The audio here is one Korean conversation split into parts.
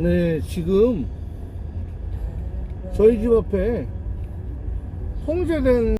네, 지금 저희 집 앞에 통제된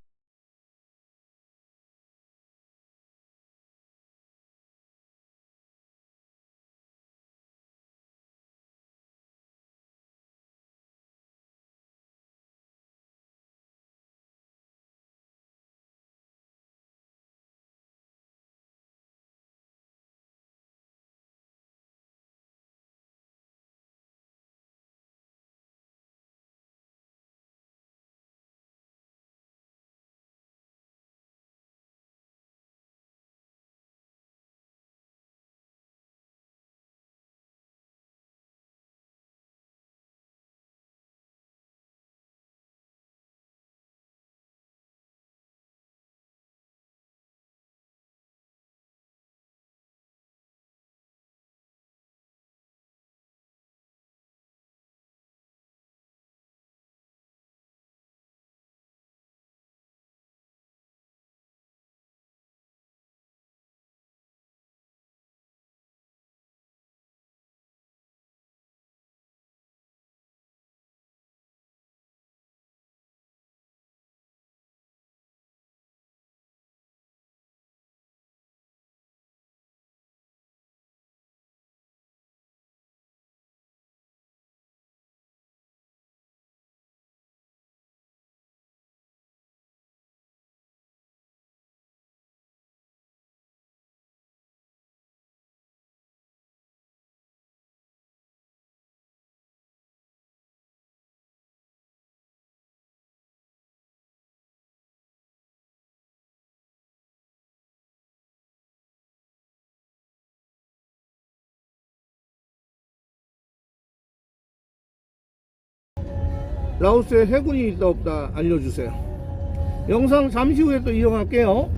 라오스에 해군이 있다 없다 알려주세요. 영상 잠시 후에 또 이어갈게요.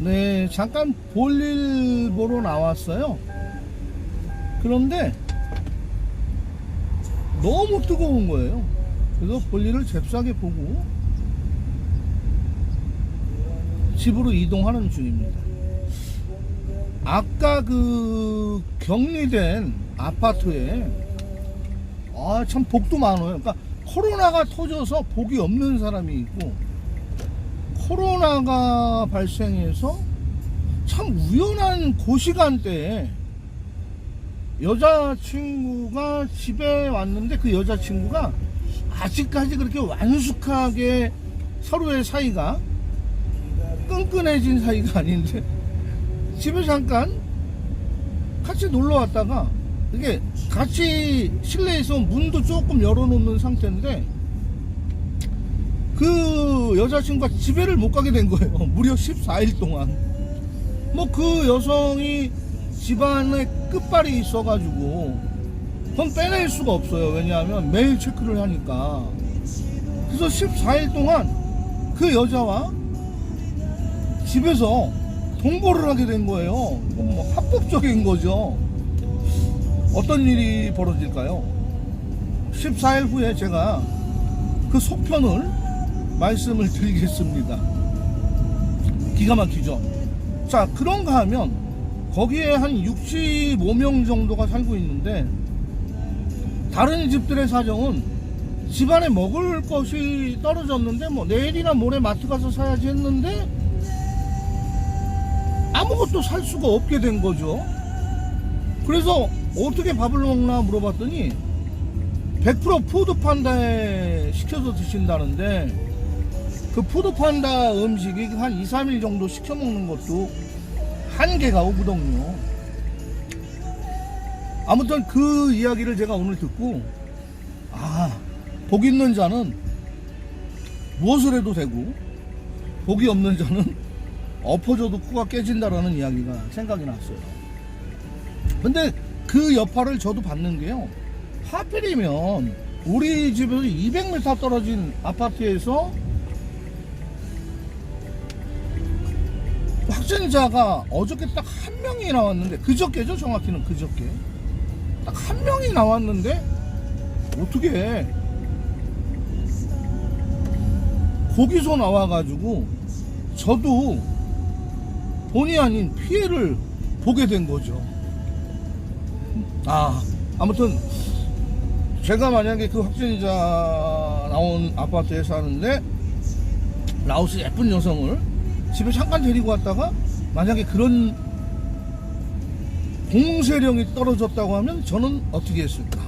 네, 잠깐 볼일 보러 나왔어요. 그런데 너무 뜨거운 거예요. 그래서 볼일을 잽싸게 보고 집으로 이동하는 중입니다. 아까 그 격리된 아파트에 아, 참 복도 많아요. 그러니까 코로나가 터져서 복이 없는 사람이 있고 코로나가 발생해서 참 우연한 그 고시간대에 여자친구가 집에 왔는데 그 여자친구가 아직까지 그렇게 완숙하게 서로의 사이가 끈끈해진 사이가 아닌데 집에 잠깐 같이 놀러 왔다가 이게 같이 실내에서 문도 조금 열어놓는 상태인데 그 여자친구가 집에를 못 가게 된 거예요. 무려 14일 동안. 뭐 그 여성이 집안에 끝발이 있어가지고 그건 빼낼 수가 없어요. 왜냐하면 매일 체크를 하니까. 그래서 14일 동안 그 여자와 집에서 동거를 하게 된 거예요. 뭐 합법적인 거죠. 어떤 일이 벌어질까요? 14일 후에 제가 그 속편을 말씀을 드리겠습니다. 기가 막히죠? 자, 그런가 하면 거기에 한 65명 정도가 살고 있는데 다른 집들의 사정은 집안에 먹을 것이 떨어졌는데 뭐 내일이나 모레 마트 가서 사야지 했는데 아무것도 살 수가 없게 된 거죠. 그래서 어떻게 밥을 먹나 물어봤더니 100% 푸드 판다에 시켜서 드신다는데 그 푸드 판다 음식이 한 2, 3일 정도 시켜 먹는 것도 한계가 오거든요. 아무튼 그 이야기를 제가 오늘 듣고 아, 복 있는 자는 무엇을 해도 되고 복이 없는 자는 엎어져도 코가 깨진다라는 이야기가 생각이 났어요. 근데 그 여파를 저도 받는 게요. 하필이면 우리 집에서 200m 떨어진 아파트에서 확진자가 어저께 딱 한 명이 나왔는데 그저께죠 정확히는 그저께 딱 한 명이 나왔는데 어떻게 거기서 나와가지고 저도 본의 아닌 피해를 보게 된 거죠. 아 아무튼 제가 만약에 그 확진자 나온 아파트에 사는데 라오스 예쁜 여성을 집에 잠깐 데리고 왔다가 만약에 그런 공세령이 떨어졌다고 하면 저는 어떻게 했을까?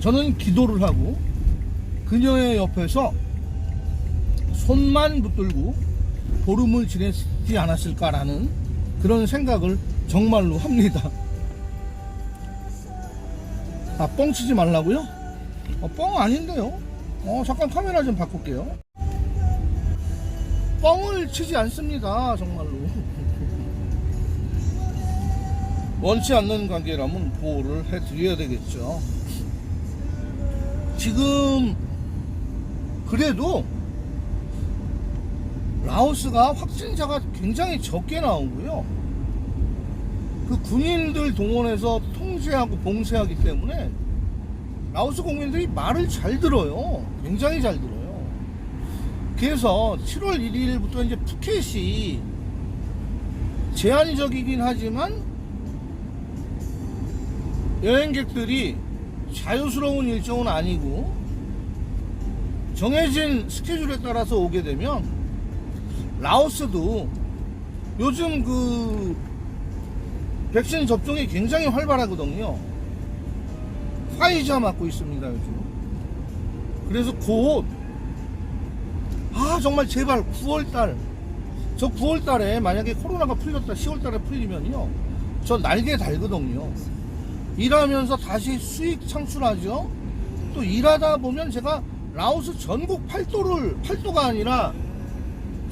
저는 기도를 하고 그녀의 옆에서 손만 붙들고 보름을 지냈지 않았을까라는 그런 생각을 정말로 합니다. 아, 뻥 치지 말라고요? 어, 뻥 아닌데요? 어, 잠깐 카메라 좀 바꿀게요. 뻥을 치지 않습니다, 정말로. 원치 않는 관계라면 보호를 해드려야 되겠죠. 지금, 그래도, 라오스가 확진자가 굉장히 적게 나오고요. 그 군인들 동원해서 통제하고 봉쇄하기 때문에 라오스 국민들이 말을 잘 들어요. 굉장히 잘 들어요. 그래서 7월 1일부터 이제 푸켓이 제한적이긴 하지만 여행객들이 자유스러운 일정은 아니고 정해진 스케줄에 따라서 오게 되면 라오스도 요즘 그 백신 접종이 굉장히 활발하거든요. 화이자 맞고 있습니다, 요즘. 그래서 곧, 아, 정말 제발 9월달, 저 9월달에 만약에 코로나가 풀렸다, 10월달에 풀리면요. 저 날개 달거든요. 일하면서 다시 수익 창출하죠. 또 일하다 보면 제가 라오스 전국 팔도를, 팔도가 아니라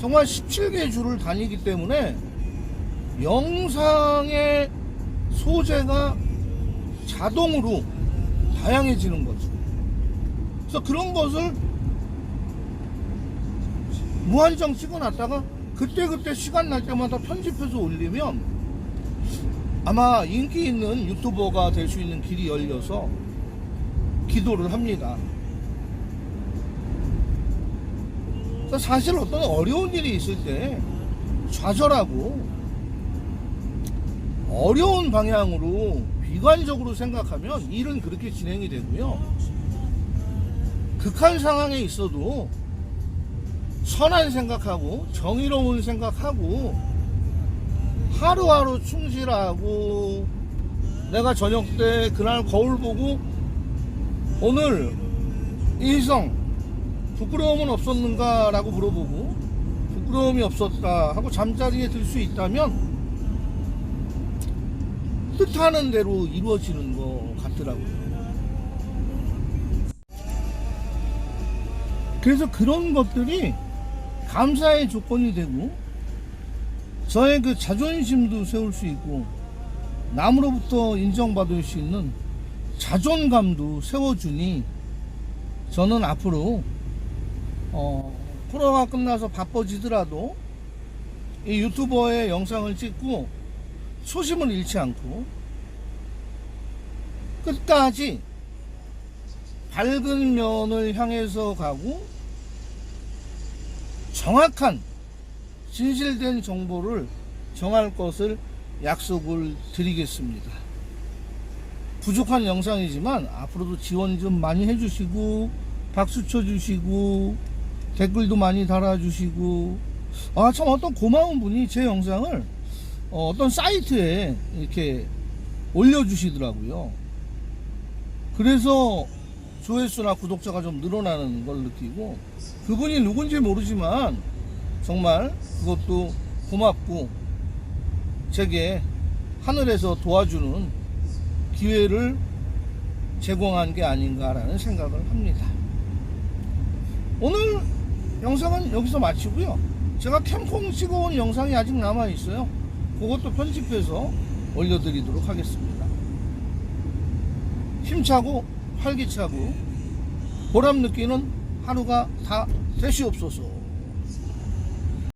정말 17개 주를 다니기 때문에 영상의 소재가 자동으로 다양해지는 거죠. 그래서 그런 것을 무한정 찍어놨다가 그때그때 시간 날 때마다 편집해서 올리면 아마 인기 있는 유튜버가 될 수 있는 길이 열려서 기도를 합니다. 사실 어떤 어려운 일이 있을 때 좌절하고 어려운 방향으로 비관적으로 생각하면 일은 그렇게 진행이 되고요. 극한 상황에 있어도 선한 생각하고 정의로운 생각하고 하루하루 충실하고 내가 저녁 때 그날 거울 보고 오늘 이희성 부끄러움은 없었는가 라고 물어보고 부끄러움이 없었다 하고 잠자리에 들 수 있다면 뜻하는 대로 이루어지는 것 같더라고요. 그래서 그런 것들이 감사의 조건이 되고 저의 그 자존심도 세울 수 있고 남으로부터 인정받을 수 있는 자존감도 세워주니 저는 앞으로 어, 코로나가 끝나서 바빠지더라도 이 유튜버의 영상을 찍고 초심을 잃지 않고 끝까지 밝은 면을 향해서 가고 정확한 진실된 정보를 정할 것을 약속을 드리겠습니다. 부족한 영상이지만 앞으로도 지원 좀 많이 해주시고 박수 쳐주시고 댓글도 많이 달아주시고 아 참 어떤 고마운 분이 제 영상을 어, 떤 사이트에 이렇게 올려주시더라고요. 그래서 조회수나 구독자가 좀 늘어나는 걸 느끼고 그분이 누군지 모르지만 정말 그것도 고맙고 제게 하늘에서 도와주는 기회를 제공한 게 아닌가라는 생각을 합니다. 오늘 영상은 여기서 마치고요. 제가 캠콩 찍어온 영상이 아직 남아 있어요. 그것도 편집해서 올려드리도록 하겠습니다. 힘차고 활기차고 보람 느끼는 하루가 다 되시옵소서.